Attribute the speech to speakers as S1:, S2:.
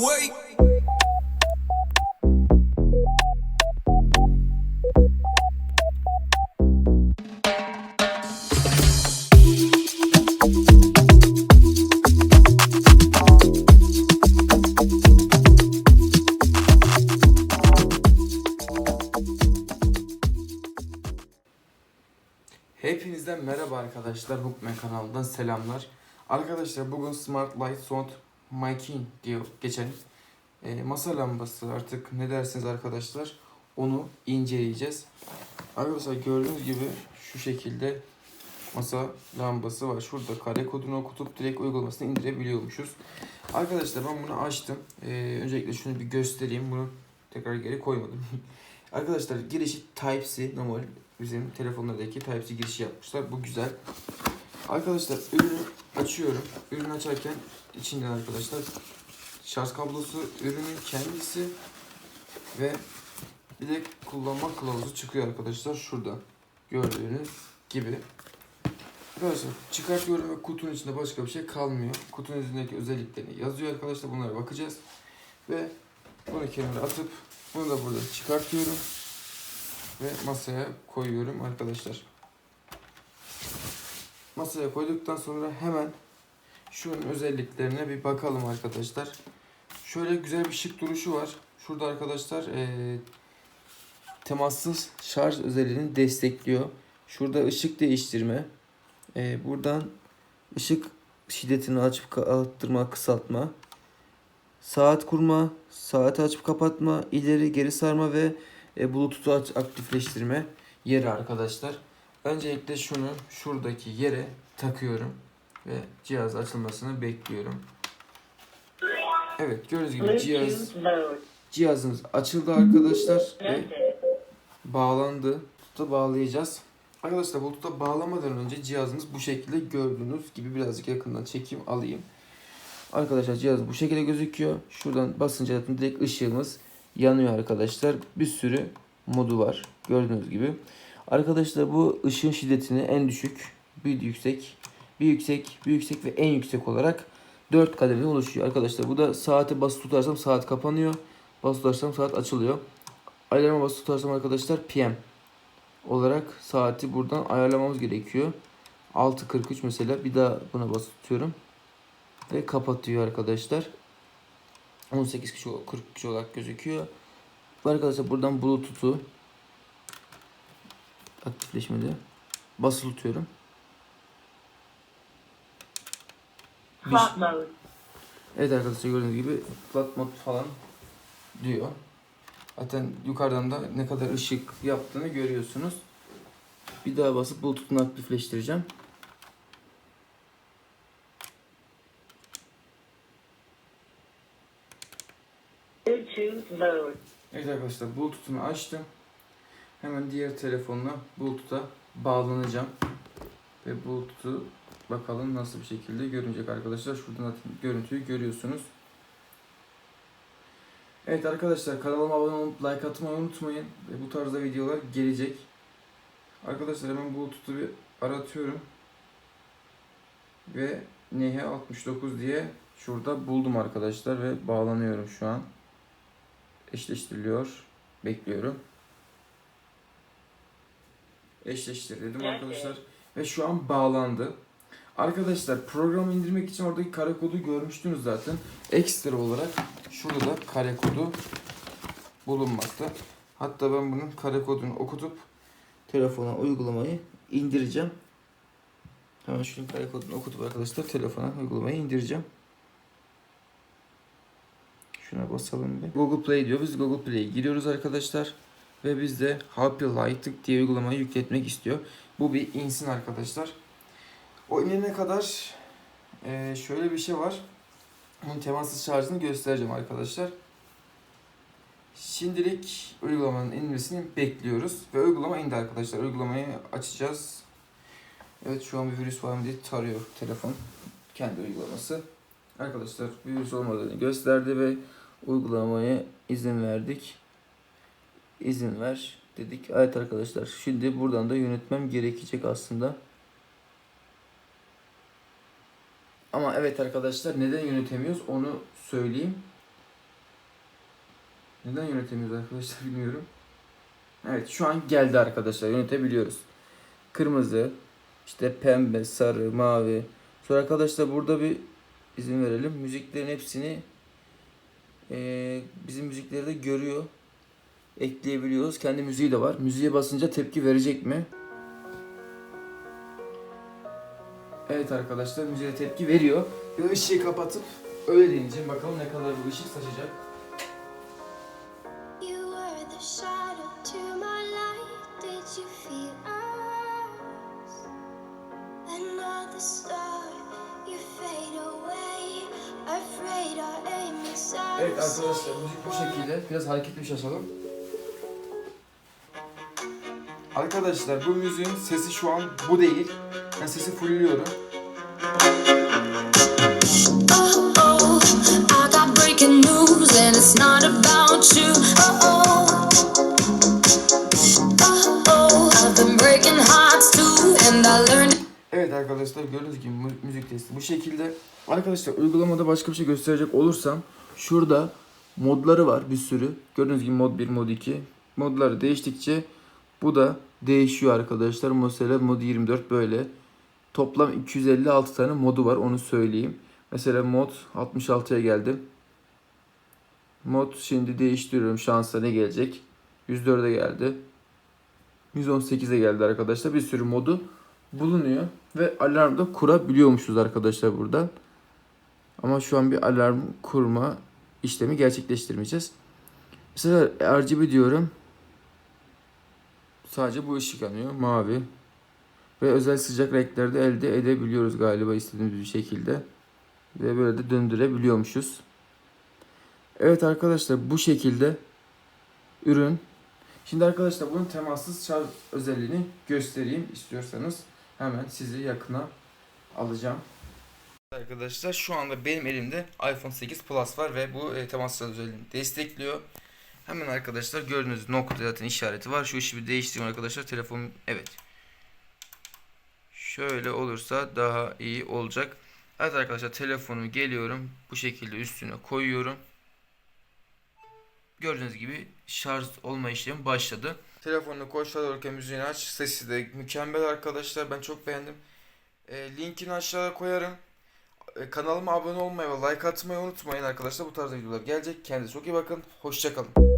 S1: away.
S2: Hepinizden merhaba arkadaşlar. Hookman kanalından selamlar. Arkadaşlar bugün Smart Light Sound Making diyor geçelim. Ee, masa lambası artık ne dersiniz arkadaşlar onu inceleyeceğiz. Arkadaşlar gördüğünüz gibi şu şekilde masa lambası var. Şurada kare kodunu okutup direkt uygulamasını indirebiliyormuşuz. Arkadaşlar ben bunu açtım. Ee, öncelikle şunu bir göstereyim. Bunu tekrar geri koymadım. Arkadaşlar girişi Type-C normal bizim telefonlardaki Type-C girişi yapmışlar. Bu güzel. Arkadaşlar ürünü açıyorum. Ürünü açarken içinden arkadaşlar şarj kablosu, ürünün kendisi ve bir de kullanma kılavuzu çıkıyor arkadaşlar şurada. Gördüğünüz gibi. Arkadaşlar çıkartıyorum ve kutunun içinde başka bir şey kalmıyor. Kutunun üzerindeki özelliklerini yazıyor arkadaşlar. Bunlara bakacağız. Ve bunu kenara atıp bunu da burada çıkartıyorum ve masaya koyuyorum arkadaşlar. Masaya koyduktan sonra hemen şunun özelliklerine bir bakalım arkadaşlar. Şöyle güzel bir şık duruşu var. Şurada arkadaşlar eee, temassız şarj özelliğini destekliyor. Şurada ışık değiştirme. Eee, buradan ışık şiddetini açıp arttırma, kısaltma. Saat kurma, saati açıp kapatma, ileri geri sarma ve e, Bluetooth'u aktifleştirme yeri arkadaşlar. Öncelikle şunu şuradaki yere takıyorum ve cihaz açılmasını bekliyorum. Evet gördüğünüz gibi cihaz cihazımız açıldı arkadaşlar ve bağlandı. Bluetooth'a bağlayacağız. Arkadaşlar Bluetooth'a bağlamadan önce cihazımız bu şekilde gördüğünüz gibi birazcık yakından çekeyim alayım. Arkadaşlar cihaz bu şekilde gözüküyor. Şuradan basınca zaten direkt ışığımız yanıyor arkadaşlar. Bir sürü modu var gördüğünüz gibi. Arkadaşlar bu ışığın şiddetini en düşük, bir yüksek, bir yüksek, bir yüksek ve en yüksek olarak 4 kademede oluşuyor arkadaşlar. Bu da saati basılı tutarsam saat kapanıyor. Basılı tutarsam saat açılıyor. Alarma basılı tutarsam arkadaşlar PM olarak saati buradan ayarlamamız gerekiyor. 6.43 mesela bir daha buna basılı tutuyorum. Ve kapatıyor arkadaşlar. 18 kişi 40 kişi olarak gözüküyor. Arkadaşlar buradan Bluetooth'u aktifleşmedi. Basılı tutuyorum. Bir-
S3: Flat mode.
S2: Evet arkadaşlar gördüğünüz gibi flat mod falan diyor. Zaten yukarıdan da ne kadar ışık yaptığını görüyorsunuz. Bir daha basıp Bluetooth'unu aktifleştireceğim.
S3: Bluetooth mode.
S2: Evet arkadaşlar Bluetooth'unu açtım. Hemen diğer telefonla Bluetooth'a bağlanacağım. Ve Bluetooth'u bakalım nasıl bir şekilde görünecek arkadaşlar. Şuradan zaten görüntüyü görüyorsunuz. Evet arkadaşlar kanalıma abone olup like atmayı unutmayın. Ve bu tarzda videolar gelecek. Arkadaşlar hemen Bluetooth'u bir aratıyorum. Ve NH69 diye şurada buldum arkadaşlar ve bağlanıyorum şu an eşleştiriliyor. Bekliyorum. Eşleştir dedim
S3: Evet.
S2: arkadaşlar. Ve şu an bağlandı. Arkadaşlar programı indirmek için oradaki kare kodu görmüştünüz zaten. Ekstra olarak şurada da kare kodu bulunmakta. Hatta ben bunun kare kodunu okutup telefona uygulamayı indireceğim. Hemen şunun kare kodunu okutup arkadaşlar telefona uygulamayı indireceğim. Şuna basalım bir. Google Play diyor. Biz Google Play'e giriyoruz arkadaşlar. Ve bizde Happy Lighting diye uygulamayı yükletmek istiyor. Bu bir insin arkadaşlar. O inene kadar eee, şöyle bir şey var. Bunun temassız şarjını göstereceğim arkadaşlar. Şimdilik uygulamanın inmesini bekliyoruz. Ve uygulama indi arkadaşlar. Uygulamayı açacağız. Evet şu an bir virüs var mı diye tarıyor telefon. Kendi uygulaması. Arkadaşlar virüs olmadığını gösterdi ve uygulamaya izin verdik. İzin ver dedik. Evet arkadaşlar şimdi buradan da yönetmem gerekecek aslında. Ama evet arkadaşlar neden yönetemiyoruz onu söyleyeyim. Neden yönetemiyoruz arkadaşlar bilmiyorum. Evet şu an geldi arkadaşlar yönetebiliyoruz. Kırmızı, işte pembe, sarı, mavi. Sonra arkadaşlar burada bir izin verelim. Müziklerin hepsini eee, bizim müzikleri de görüyor. Ekleyebiliyoruz. Kendi müziği de var. Müziğe basınca tepki verecek mi? Evet arkadaşlar müziğe tepki veriyor. Ve ışığı kapatıp öyle deneyeceğim. Bakalım ne kadar bu ışık saçacak. Evet arkadaşlar müzik bu şekilde. Biraz hareketli bir şey açalım. Arkadaşlar bu müziğin sesi şu an bu değil. Ben sesi
S1: learned.
S2: Evet arkadaşlar gördüğünüz gibi mü- müzik testi bu şekilde. Arkadaşlar uygulamada başka bir şey gösterecek olursam şurada modları var bir sürü. Gördüğünüz gibi mod 1, mod 2. Modları değiştikçe bu da değişiyor arkadaşlar. Mesela mod 24 böyle. Toplam 256 tane modu var onu söyleyeyim. Mesela mod 66'ya geldim. Mod şimdi değiştiriyorum şansa ne gelecek. 104'e geldi. 118'e geldi arkadaşlar. Bir sürü modu bulunuyor ve alarm da kurabiliyormuşuz arkadaşlar buradan. Ama şu an bir alarm kurma işlemi gerçekleştirmeyeceğiz. Mesela RGB diyorum. Sadece bu ışık yanıyor. Mavi. Ve özel sıcak renklerde elde edebiliyoruz galiba istediğimiz bir şekilde. Ve böyle de döndürebiliyormuşuz. Evet arkadaşlar bu şekilde ürün. Şimdi arkadaşlar bunun temassız şarj özelliğini göstereyim istiyorsanız. Hemen sizi yakına alacağım. Arkadaşlar şu anda benim elimde iPhone 8 Plus var ve bu e, temas şarj özelliğini destekliyor. Hemen arkadaşlar gördüğünüz nokta zaten işareti var. Şu işi bir değiştireyim arkadaşlar. Telefonum evet. Şöyle olursa daha iyi olacak. Evet arkadaşlar telefonumu geliyorum. Bu şekilde üstüne koyuyorum. Gördüğünüz gibi şarj olma işlemi başladı. Telefonunu koy şarj olurken müziğini aç. Sesi de mükemmel arkadaşlar. Ben çok beğendim. E, linkini aşağıya koyarım. E, kanalıma abone olmayı ve like atmayı unutmayın arkadaşlar. Bu tarz videolar gelecek. Kendinize çok iyi bakın. Hoşçakalın.